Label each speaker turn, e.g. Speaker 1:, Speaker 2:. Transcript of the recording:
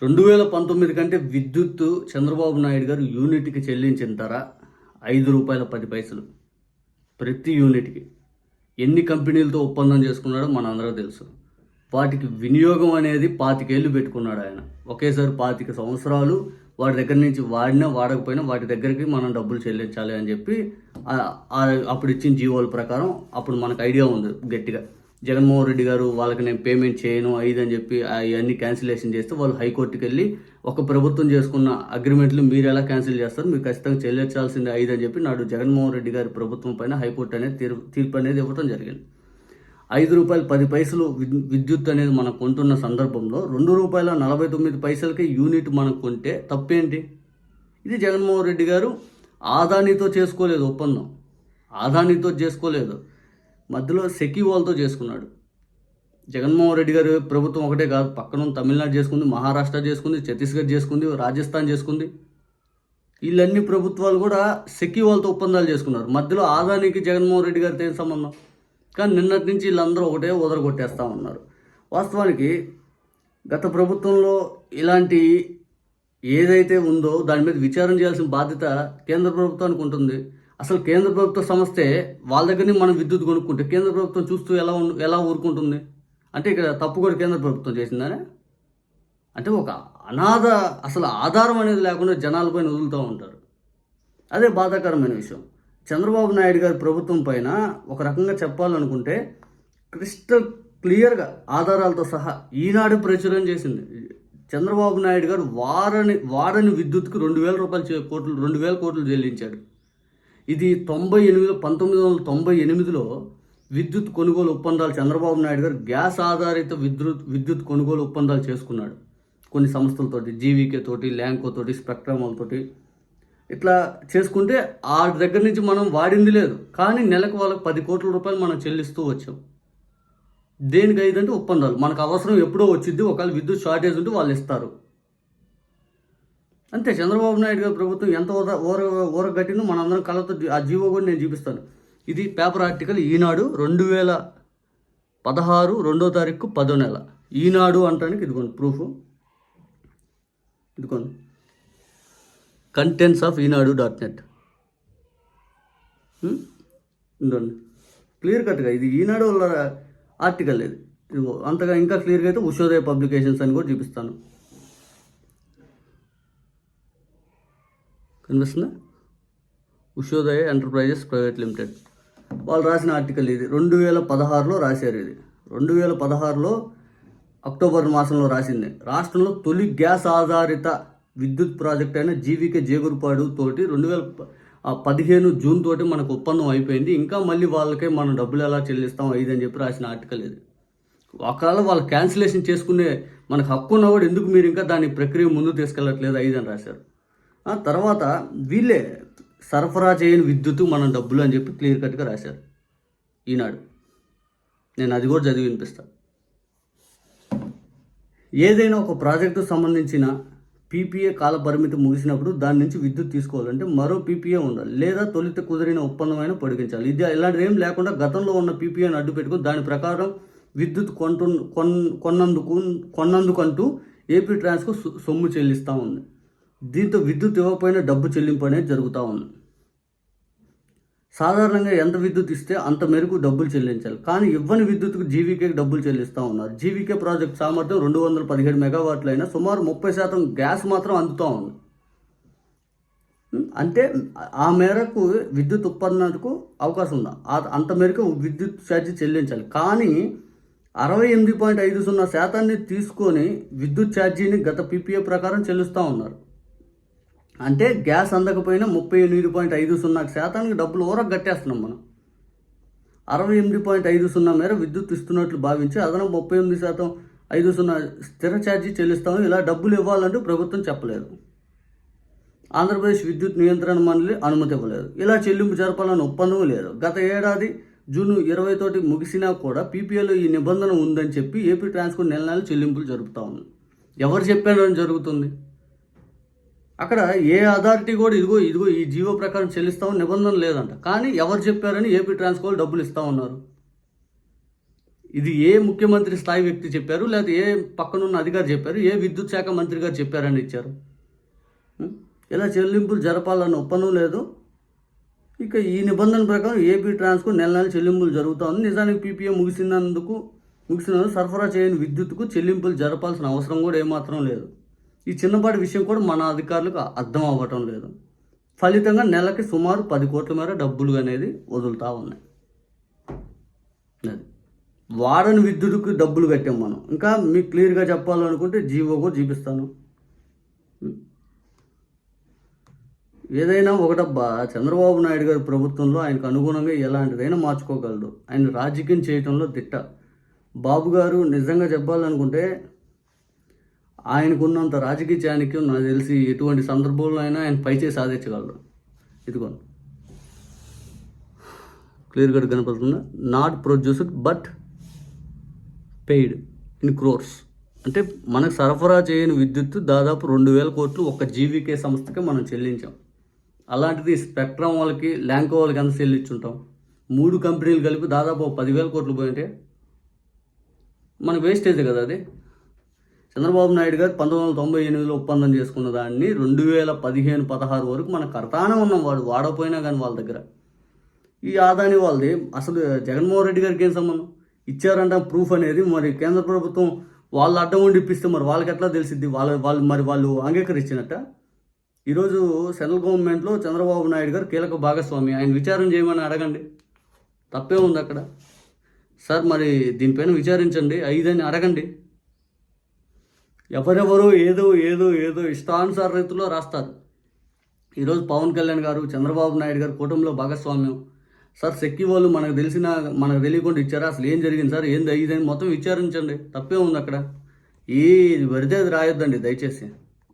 Speaker 1: రెండు వేల పంతొమ్మిది కంటే విద్యుత్ చంద్రబాబు నాయుడు గారు యూనిట్కి చెల్లించిన ధర ఐదు రూపాయల పది పైసలు ప్రతి యూనిట్కి. ఎన్ని కంపెనీలతో ఒప్పందం చేసుకున్నాడో మనందరూ తెలుసు. వాటికి వినియోగం అనేది పాతికేళ్ళు పెట్టుకున్నాడు ఆయన. ఒకేసారి పాతిక సంవత్సరాలు వాడి దగ్గర నుంచి వాడినా వాడకపోయినా వాటి దగ్గరికి మనం డబ్బులు చెల్లించాలి అని చెప్పి అప్పుడు ఇచ్చిన జీవోల ప్రకారం అప్పుడు మనకు ఐడియా ఉంది గట్టిగా. జగన్మోహన్ రెడ్డి గారు వాళ్ళకి నేను పేమెంట్ చేయను ఐదు అని చెప్పి అవన్నీ క్యాన్సిలేషన్ చేస్తే వాళ్ళు హైకోర్టుకి వెళ్ళి ఒక ప్రభుత్వం చేసుకున్న అగ్రిమెంట్లు మీరు ఎలా క్యాన్సిల్ చేస్తారు? మీరు ఖచ్చితంగా చెల్లించాల్సిందే ఐదు అని చెప్పి నాడు జగన్మోహన్ రెడ్డి గారి ప్రభుత్వం పైన హైకోర్టు అనేది తీర్పు తీర్పు అనేది ఇవ్వడం జరిగింది. ఐదు రూపాయలు పది పైసలు విద్యుత్ అనేది మనం కొంటున్న సందర్భంలో రెండు రూపాయల నలభై తొమ్మిది పైసలకి యూనిట్ మనం కొంటే తప్పేంటి? ఇది జగన్మోహన్ రెడ్డి గారు ఆదానితో చేసుకోలేదు ఒప్పందం. ఆదానితో చేసుకోలేదు. మధ్యలో సెకీ వాళ్ళతో చేసుకున్నాడు. జగన్మోహన్ రెడ్డి గారు ప్రభుత్వం ఒకటే కాదు పక్కన తమిళనాడు చేసుకుంది మహారాష్ట్ర చేసుకుంది ఛత్తీస్గఢ్ చేసుకుంది రాజస్థాన్ చేసుకుంది. వీళ్ళన్ని ప్రభుత్వాలు కూడా సెకీ వాళ్ళతో ఒప్పందాలు చేసుకున్నారు. మధ్యలో ఆదానికి జగన్మోహన్ రెడ్డి గారితో ఏం సంబంధం? కానీ నిన్నటి నుంచి వీళ్ళందరూ ఒకటే వదలగొట్టేస్తూ ఉన్నారు. వాస్తవానికి గత ప్రభుత్వంలో ఇలాంటి ఏదైతే ఉందో దాని మీద విచారం చేయాల్సిన బాధ్యత కేంద్ర ప్రభుత్వానికి ఉంటుంది. అసలు కేంద్ర ప్రభుత్వ సంస్థే వాళ్ళ దగ్గరనే మనం విద్యుత్ కొనుక్కుంటే కేంద్ర ప్రభుత్వం చూస్తూ ఎలా ఎలా ఊరుకుంటుంది? అంటే ఇక్కడ తప్పు కూడా కేంద్ర ప్రభుత్వం చేసిందనే? అంటే ఒక అనాథ అసలు ఆధారం అనేది లేకుండా జనాలపైన వదులుతూ ఉంటారు. అదే బాధాకరమైన విషయం. చంద్రబాబు నాయుడు గారి ప్రభుత్వం పైన ఒక రకంగా చెప్పాలనుకుంటే క్రిస్టల్ క్లియర్గా ఆధారాలతో సహా ఈనాడు ప్రచురణ చేసింది. చంద్రబాబు నాయుడు గారు వారని వాడని విద్యుత్కు రెండు వేల రూపాయలు కోట్లు రెండు వేల కోట్లు చెల్లించాడు. ఇది తొంభై ఎనిమిది పంతొమ్మిది వందల తొంభై ఎనిమిదిలో విద్యుత్ కొనుగోలు ఒప్పందాలు చంద్రబాబు నాయుడు గారు గ్యాస్ ఆధారిత విద్యుత్ విద్యుత్ కొనుగోలు ఒప్పందాలు చేసుకున్నాడు. కొన్ని సంస్థలతోటి జీవీకే తోటి ల్యాంకో తోటి ఇట్లా చేసుకుంటే ఆ దగ్గర నుంచి మనం వాడింది లేదు. కానీ నెలకు వాళ్ళకి పది కోట్ల రూపాయలు మనం చెల్లిస్తూ వచ్చాం. దేనికి ఐదంటే ఒప్పందాలు. మనకు అవసరం ఎప్పుడో వచ్చింది. ఒకవేళ విద్యుత్ షార్టేజ్ ఉంటే వాళ్ళు ఇస్తారు. అంతే. చంద్రబాబు నాయుడు గారి ప్రభుత్వం ఎంత ఊర ఊర ఊరగట్టిందో మనందరం కళ్ళతో ఆ జీవో కూడా నేను చూపిస్తాను. ఇది పేపర్ ఆర్టికల్ ఈనాడు రెండు వేల పదహారు రెండో తారీఖు పదో నెల. ఈనాడు అంటానికి ఇదిగోండి ప్రూఫ్ ఇదిగోండి. Contents of Eenadu dot net ఇందండి clear కట్గా ఇది ఈనాడు వాళ్ళ ఆర్టికల్ ఇది. ఇదిగో అంతగా ఇంకా క్లియర్గా అయితే ఉషోదయ పబ్లికేషన్స్ అని కూడా చూపిస్తాను. కనిపిస్తుందా? Ushodaya enterprises private limited. వాళ్ళు రాసిన ఆర్టికల్ ఇది. రెండు వేల పదహారులో రాశారు ఇది. రెండు వేల పదహారులో అక్టోబర్ మాసంలో రాసింది. రాష్ట్రంలో తొలి గ్యాస్ ఆధారిత విద్యుత్ ప్రాజెక్ట్ అయిన జీవికే జేగురుపాడు తోటి రెండు వేల పదిహేను జూన్ తోటి మనకు ఒప్పందం అయిపోయింది. ఇంకా మళ్ళీ వాళ్ళకే మనం డబ్బులు ఎలా చెల్లిస్తాం ఇది అని చెప్పి రాసిన ఆర్టికల్ ఇది. ఒకవేళ వాళ్ళు క్యాన్సిలేషన్ చేసుకునే మనకు హక్కు ఉన్నవాడు ఎందుకు మీరు ఇంకా దాని ప్రక్రియ ముందు తీసుకెళ్ళట్లేదు ఐదు అని రాశారు. తర్వాత వీళ్ళే సరఫరా చేయని విద్యుత్ మనం డబ్బులు అని చెప్పి క్లియర్ కట్గా రాశారు ఈనాడు. నేను అది కూడా చదివి వినిపిస్తాను ఏదైనా ఒక ప్రాజెక్టుకు సంబంధించిన పీపీఏ కాల పరిమితి ముగిసినప్పుడు దాని నుంచి విద్యుత్ తీసుకోవాలంటే మరో పీపీఏ ఉండాలి. లేదా తొలిత కుదిరిన ఒప్పందమైన పొడిగించాలి. ఇది ఇలాంటిది ఏం లేకుండా గతంలో ఉన్న పీపీఏని అడ్డు పెట్టుకుని దాని ప్రకారం విద్యుత్ కొంటు కొన్ కొన్నందుకు కొన్నందుకంటూ ఏపీ ట్రాన్స్కు సొమ్ము చెల్లిస్తూ ఉంది. దీంతో విద్యుత్ ఇవ్వకపోయినా డబ్బు చెల్లింపు అనేది జరుగుతూ ఉంది. సాధారణంగా ఎంత విద్యుత్ ఇస్తే అంత మేరకు డబ్బులు చెల్లించాలి. కానీ ఇవ్వని విద్యుత్కు జీవీకేకి డబ్బులు చెల్లిస్తూ ఉన్నారు. జీవీకే ప్రాజెక్ట్ సామర్థ్యం రెండు వందల పదిహేడు మెగావాట్లు అయినా సుమారు ముప్పై శాతం గ్యాస్ మాత్రం అందుతూ ఉంది. అంటే ఆ మేరకు విద్యుత్ ఉత్పన్నకు అవకాశం ఉంది? అంత మేరకు విద్యుత్ ఛార్జీ చెల్లించాలి. కానీ అరవై ఎనిమిది పాయింట్ ఐదు సున్నా శాతాన్ని తీసుకొని విద్యుత్ ఛార్జీని గత పీపీఏ ప్రకారం చెల్లిస్తూ ఉన్నారు. అంటే గ్యాస్ అందకపోయినా ముప్పై ఎనిమిది పాయింట్ ఐదు సున్నా శాతానికి డబ్బులు ఊరకు కట్టేస్తున్నాం మనం. అరవై ఎనిమిది పాయింట్ ఐదు సున్నా మేర విద్యుత్ ఇస్తున్నట్లు భావించి అదనం ముప్పై ఎనిమిది శాతం ఐదు సున్నా స్థిర ఛార్జీ చెల్లిస్తాము. ఇలా డబ్బులు ఇవ్వాలంటూ ప్రభుత్వం చెప్పలేదు. ఆంధ్రప్రదేశ్ విద్యుత్ నియంత్రణ మండలి అనుమతి ఇవ్వలేదు. ఇలా చెల్లింపు జరపాలని ఒప్పందం లేదు. గత ఏడాది జూన్ ఇరవై తోటి ముగిసినా కూడా పీపీఏలో ఈ నిబంధన ఉందని చెప్పి ఏపీ ట్రాన్స్కో నెల నెల చెల్లింపులు జరుపుతా ఉంది. ఎవరు చెప్పారని జరుగుతుంది. అక్కడ ఏ అథారిటీ కూడా ఇదిగో ఇదిగో ఈ జీవో ప్రకారం చెల్లిస్తామని నిబంధన లేదంట. కానీ ఎవరు చెప్పారని ఏపీ ట్రాన్స్కోల్ డబ్బులు ఇస్తూ ఉన్నారు. ఇది ఏ ముఖ్యమంత్రి స్థాయి వ్యక్తి చెప్పారు లేకపోతే ఏ పక్కనున్న అధికారి చెప్పారు ఏ విద్యుత్ శాఖ మంత్రి గారు చెప్పారని ఇచ్చారు? ఇలా చెల్లింపులు జరపాలన్న ఒప్పందం లేదు. ఇక ఈ నిబంధన ప్రకారం ఏపీ ట్రాన్స్కు నెల నెల చెల్లింపులు జరుగుతూ ఉంది. నిజానికి పీపీఏ ముగిసినందుకు ముగిసినందుకు సరఫరా చేయని విద్యుత్కు చెల్లింపులు జరపాల్సిన అవసరం కూడా ఏమాత్రం లేదు. ఈ చిన్నపాటి విషయం కూడా మన అధికారులకు అర్థం అవ్వటం లేదు. ఫలితంగా నెలకి సుమారు పది కోట్ల మేర డబ్బులు అనేది వదులుతూ ఉన్నాయి. అది. వాడని విద్యుత్తుకు డబ్బులు కట్టాం మనం. ఇంకా మీకు క్లియర్గా చెప్పాలనుకుంటే జీవోకు జీపిస్తాను. చూపిస్తాను ఏదైనా ఒకటబ్బా చంద్రబాబు నాయుడు గారి ప్రభుత్వంలో ఆయనకు అనుగుణంగా ఎలాంటిదైనా మార్చుకోగలడు ఆయన రాజకీయం చేయటంలో దిట్ట. బాబు గారు నిజంగా చెప్పాలనుకుంటే ఆయనకున్నంత రాజకీయ చాణక్యం నాకు తెలిసి ఎటువంటి సందర్భంలో అయినా ఆయన పైచే సాధించగలరు ఇదిగోండి. క్లియర్ కట్ కనపడుతుందా? Not produced but paid in crores. అంటే మనకు సరఫరా చేయని విద్యుత్ దాదాపు రెండు వేల కోట్లు ఒక జీవీకే సంస్థకి మనం చెల్లించాం. అలాంటిది స్పెక్ట్రమ్ వాళ్ళకి ల్యాంకో వాళ్ళకి ఎంత చెల్లించుంటాం? మూడు కంపెనీలు కలిపి దాదాపు పదివేల కోట్లు పోయింటే మన వేస్టేజ్ కదా అది. చంద్రబాబు నాయుడు గారు పంతొమ్మిది వందల తొంభై ఎనిమిదిలో ఒప్పందం చేసుకున్న దాన్ని రెండు వేల పదిహేను పదహారు వరకు మన కర్తానే ఉన్నాం వాడు వాడపోయినా కానీ వాళ్ళ దగ్గర. ఈ ఆదాని వాళ్ళది అసలు జగన్మోహన్ రెడ్డి గారికి ఏం సంబంధం? ఇచ్చారంట ప్రూఫ్ అనేది మరి కేంద్ర ప్రభుత్వం వాళ్ళు అడ్డం ఉండి ఇప్పిస్తే మరి వాళ్ళకి ఎట్లా తెలిసిద్ది? వాళ్ళ వాళ్ళు మరి వాళ్ళు అంగీకరించినట్ట? ఈరోజు సెంట్రల్ గవర్నమెంట్లో చంద్రబాబు నాయుడు గారు కీలక భాగస్వామి. ఆయన విచారం చేయమని అడగండి. తప్పే ఉంది అక్కడ. సార్ మరి దీనిపైన విచారించండి. ఐదని అడగండి. ఎవరెవరో ఏదో ఏదో ఏదో ఇష్టానుసార రీతిలో రాస్తారు. ఈరోజు పవన్ కళ్యాణ్ గారు చంద్రబాబు నాయుడు గారు కూటమిలో భాగస్వామ్యం. సార్ సెక్కి వాళ్ళు మనకు తెలిసిన మనకు తెలియకుండా ఇచ్చారా? అసలు ఏం జరిగింది సార్? ఏంది ఇదని మొత్తం విచారించండి. తప్పే ఉంది అక్కడ. ఏది పడితే అది రాయొద్దండి దయచేసి.